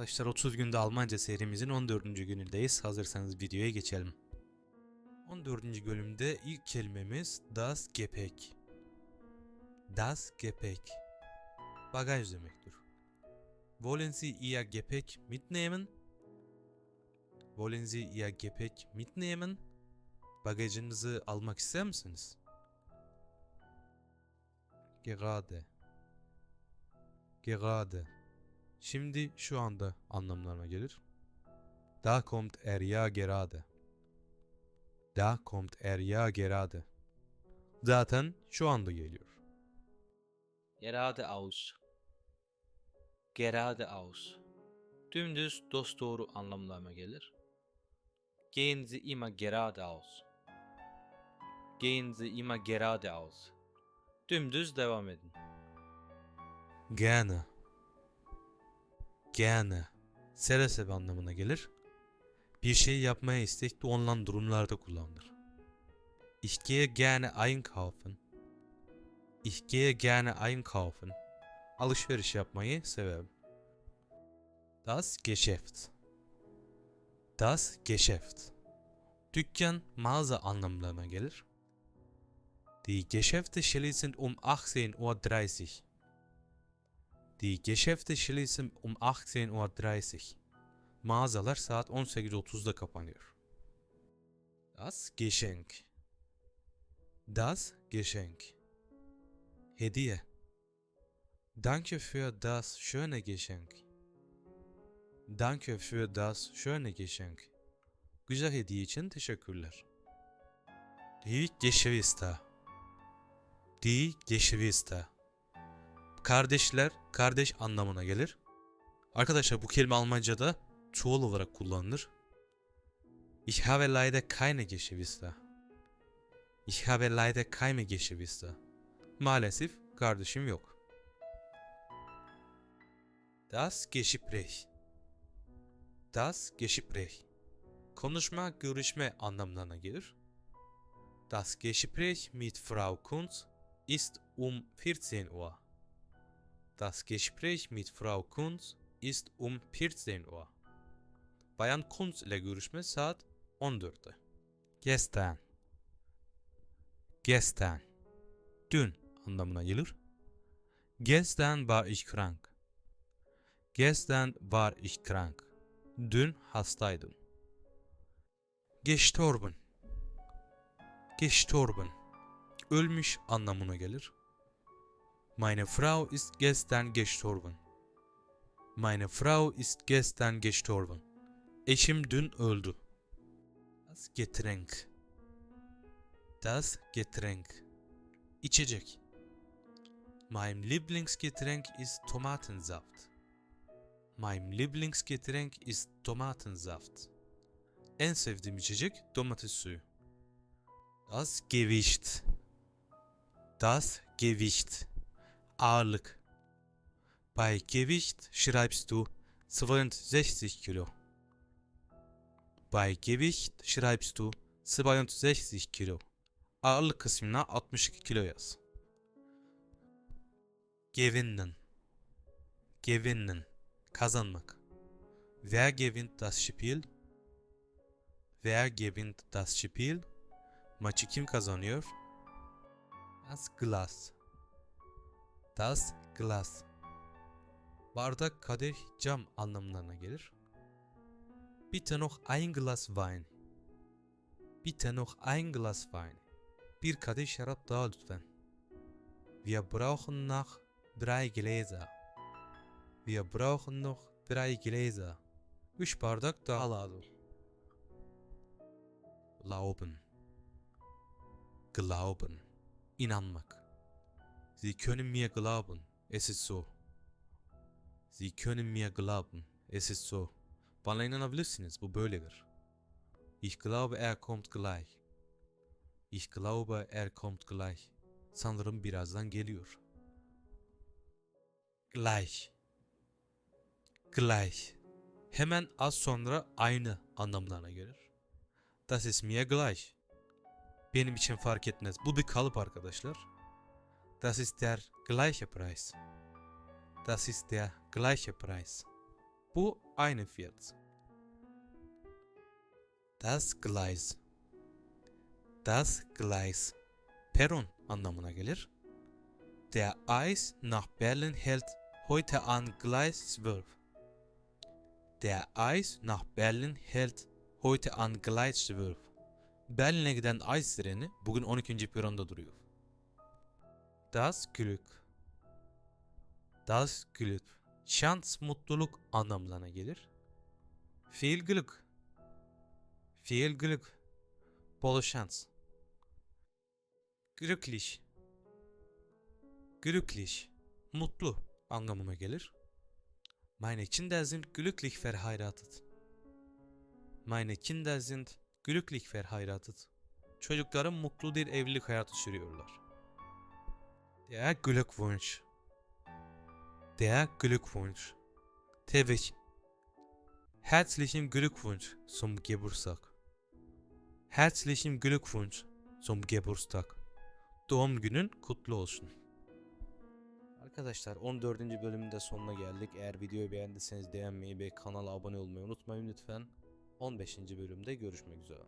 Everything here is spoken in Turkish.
Arkadaşlar 30 günde Almanca serimizin 14. günündeyiz. Hazırsanız videoya geçelim. 14. bölümde ilk kelimemiz das Gepäck. Das Gepäck. Bagaj demektir. Wollen Sie Ihr Gepäck mitnehmen? Wollen Sie Ihr Gepäck mitnehmen? Bagajınızı almak ister misiniz? Gerade. Gerade. Şimdi şu anda anlamlarına gelir. Da kommt er ja gerade. Da kommt er ja gerade. Zaten şu anda geliyor. Geradeaus. Geradeaus. Dümdüz dosdoğru anlamlarına gelir. Gehen Sie immer geradeaus. Gehen Sie immer geradeaus. Dümdüz devam edin. Gerne. Gerne. Seve seve anlamına gelir. Bir şey yapmaya istekli olan durumlarda kullanılır. Ich gehe gerne einkaufen. Ich gehe gerne einkaufen. Alışveriş yapmayı severim. Das Geschäft. Das Geschäft. Dükkan, mağaza anlamlarına gelir. Die Geschäfte schließen um 18.30 Uhr. Die Geschäfte schließen um 18.30 Uhr. Mağazalar saat 18.30'da kapanıyor. Das Geschenk. Das Geschenk. Hediye. Danke für das schöne Geschenk. Danke für das schöne Geschenk. Güzel hediye için teşekkürler. Die Geschwister. Die Geschwister. Kardeşler, kardeş anlamına gelir. Arkadaşlar bu kelime Almanca'da çoğul olarak kullanılır. Ich habe leider keine Geschwister. Ich habe leider keine Geschwister. Maalesef kardeşim yok. Das Gespräch. Das Gespräch. Konuşma, görüşme anlamlarına gelir. Das Gespräch mit Frau Kunz ist um 14 Uhr. Das Gespräch mit Frau Kunz ist um 14 Uhr. Bayan Kunz ile görüşme saat 14'te. Gestern. Gestern. Dün anlamına gelir. Gestern war ich krank. Gestern war ich krank. Dün hastaydım. Gestorben. Gestorben. Ölmüş anlamına gelir. Meine Frau ist gestern gestorben. Meine Frau ist gestern gestorben. Eşim dün öldü. Das Getränk. Das Getränk. İçecek. Mein Lieblingsgetränk ist Tomatensaft. Mein Lieblingsgetränk ist Tomatensaft. En sevdiğim içecek domates suyu. Das Gewicht. Das Gewicht. Ağırlık. Bei Gewicht schreibst du 62 Kilo. Bei Gewicht schreibst du 62 Kilo. Ağırlık kısmına 62 kilo yaz. Gewinnen. Gewinnen. Kazanmak. Wer gewinnt das Spiel? Wer gewinnt das Spiel? Maçı kim kazanıyor? Das Glas. Das Glas. Bardak, kadeh, cam anlamlarına gelir. Bitte noch ein Glas Wein. Bitte noch ein Glas Wein. Bir kadeh şarap daha lütfen. Wir brauchen noch drei Gläser. Wir brauchen noch drei Gläser. Üç bardak daha lazım. Glauben. Glauben. İnanmak. Sie können mir glauben, es ist so. Sie können mir glauben, es ist so. Bana inanabilirsiniz, bu böyledir. Ich glaube, er kommt gleich. Ich glaube, er kommt gleich. Sanırım birazdan geliyor. Gleich. Gleich. Hemen az sonra aynı anlamlarına gelir. Das ist mir gleich. Benim için fark etmez. Bu bir kalıp arkadaşlar. Das ist der gleiche Preis. Das ist der gleiche Preis. Bu aynı fiyat. Das Gleis. Das Gleis. Peron anlamına gelir. Der Eis nach Berlin hält heute an Gleis 12. Der Eis nach Berlin hält heute an Gleis 12. Berlin'e giden Eis treni bugün 12. peronda duruyor. Das Glück. Das Glück. Şans, mutluluk anlamlarına gelir. Viel Glück. Viel Glück. Bol şans. Glücklich. Glücklich. Mutlu anlamına gelir. Meine Kinder sind glücklich verheiratet. Meine Kinder sind glücklich verheiratet. Çocuklarım mutlu bir evlilik hayatı sürüyorlar. Der Glückwunsch. Der Glückwunsch. Tebrik. Herzlichen Glückwunsch zum Geburtstag. Herzlichen Glückwunsch zum Geburtstag. Doğum günün kutlu olsun. Arkadaşlar 14. bölümün de sonuna geldik. Eğer videoyu beğendiyseniz beğenmeyi ve kanala abone olmayı unutmayın lütfen. 15. bölümde görüşmek üzere.